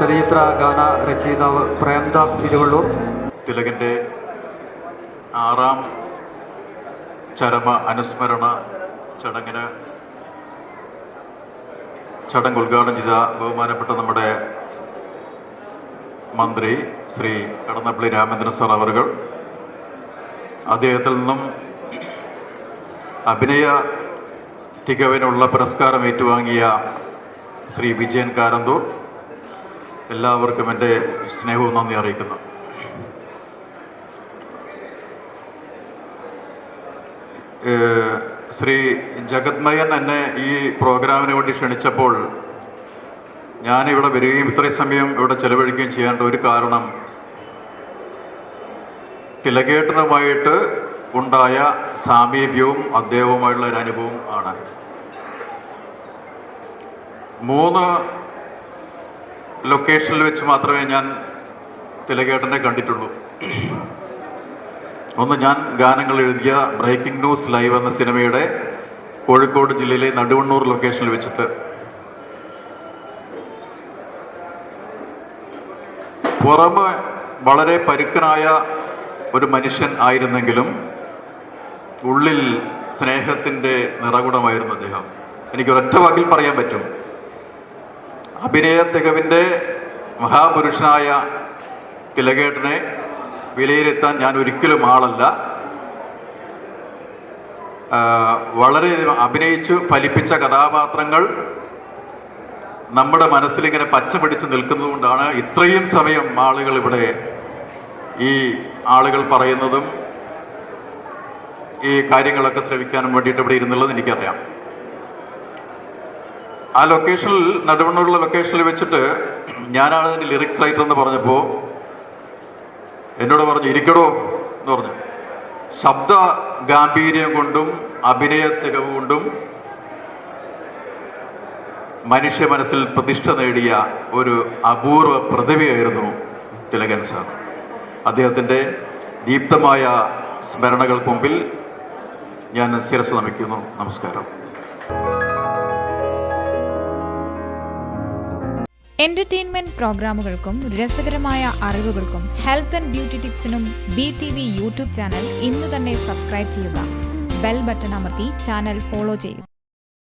ചലച്ചിത്ര ഗാന രചയിതാവ് പ്രേംദാസ് ഇരുവള്ളൂർ തിലകന്റെ ആറാം ചരമ അനുസ്മരണ ചടങ്ങിന് ചടങ്ങ് ഉദ്ഘാടനം ചെയ്ത ബഹുമാനപ്പെട്ട നമ്മുടെ മന്ത്രി ശ്രീ കടന്നപ്പള്ളി രാമേന്ദ്രൻ സാർ അവറുകൾ. അദ്ദേഹത്തിൽ നിന്നും അഭിനയ തികവിനുള്ള പുരസ്കാരം ഏറ്റുവാങ്ങിയ ശ്രീ വിജയൻ കാരന്തൂർ. എല്ലാവർക്കും എന്റെ സ്നേഹവും നന്ദി അറിയിക്കുന്നു. ശ്രീ ജഗത്മയൻ എന്നെ ഈ പ്രോഗ്രാമിന് വേണ്ടി ക്ഷണിച്ചപ്പോൾ ഞാനിവിടെ വരികയും ഇത്രയും സമയം ഇവിടെ ചെലവഴിക്കുകയും ചെയ്യേണ്ട ഒരു കാരണം തിലകേട്ടനുമായിട്ട് ഉണ്ടായ സാമീപ്യവും അദ്ദേഹവുമായിട്ടുള്ള ഒരു അനുഭവം ആണ്. മൂന്ന് ലൊക്കേഷനിൽ വെച്ച് മാത്രമേ ഞാൻ തിലകേട്ടനെ കണ്ടിട്ടുള്ളൂ. ഒന്ന് ഞാൻ ഗാനങ്ങൾ എഴുതിയ ബ്രേക്കിംഗ് ന്യൂസ് ലൈവ് എന്ന സിനിമയുടെ കോഴിക്കോട് ജില്ലയിലെ നടുവണ്ണൂർ ലൊക്കേഷനിൽ വെച്ചിട്ട് പുറമെ വളരെ പരുക്കനായ ഒരു മനുഷ്യൻ ആയിരുന്നെങ്കിലും ഉള്ളിൽ സ്നേഹത്തിന്റെ നിറകുടമായിരുന്നു അദ്ദേഹം. എനിക്കൊരൊറ്റ വാക്കിൽ പറയാൻ പറ്റും. അഭിനയ തികവിന്റെ മഹാപുരുഷനായ തിലകേട്ടനെ വിലയിരുത്താൻ ഞാൻ ഒരിക്കലും ആളല്ല. വളരെ അഭിനയിച്ചു ഫലിപ്പിച്ച കഥാപാത്രങ്ങൾ നമ്മുടെ മനസ്സിലിങ്ങനെ പച്ച പിടിച്ച് നിൽക്കുന്നതുകൊണ്ടാണ് ഇത്രയും സമയം ആളുകൾ ഇവിടെ ഈ ആളുകൾ പറയുന്നതും ഈ കാര്യങ്ങളൊക്കെ ശ്രവിക്കാനും വേണ്ടിയിട്ട് ഇവിടെ ഇരുന്നുള്ളത് എനിക്കറിയാം. ആ ലൊക്കേഷനിൽ നടുവണ്ണൂരുള്ള ലൊക്കേഷനിൽ വെച്ചിട്ട് ഞാനാണ് അതിന്റെ ലിറിക്സ് റൈറ്റർ എന്ന് പറഞ്ഞപ്പോൾ എന്നോട് പറഞ്ഞു ഇരിക്കടോ എന്ന് പറഞ്ഞു. ശബ്ദ ഗാംഭീര്യം കൊണ്ടും അഭിനയ തികവ് കൊണ്ടും മനുഷ്യ മനസ്സിൽ പ്രതിഷ്ഠ നേടിയ ഒരു അപൂർവ പ്രതിഭയായിരുന്നു തിലകൻ സാർ. അദ്ദേഹത്തിന്റെ ദീപ്തമായ സ്മരണകൾക്ക് മുമ്പിൽ ഞാൻ ശിരസ് നമിക്കുന്നു. നമസ്കാരം. എന്റർടൈൻമെന്റ് പ്രോഗ്രാമുകൾക്കും രസകരമായ അറിവുകൾക്കും health and beauty ടിപ്സിനും B T V YouTube channel ഇന്ന് തന്നെ സബ്സ്ക്രൈബ് ചെയ്യുക. ബെൽ ബട്ടൺ അമർത്തി ചാനൽ ഫോളോ ചെയ്യുക.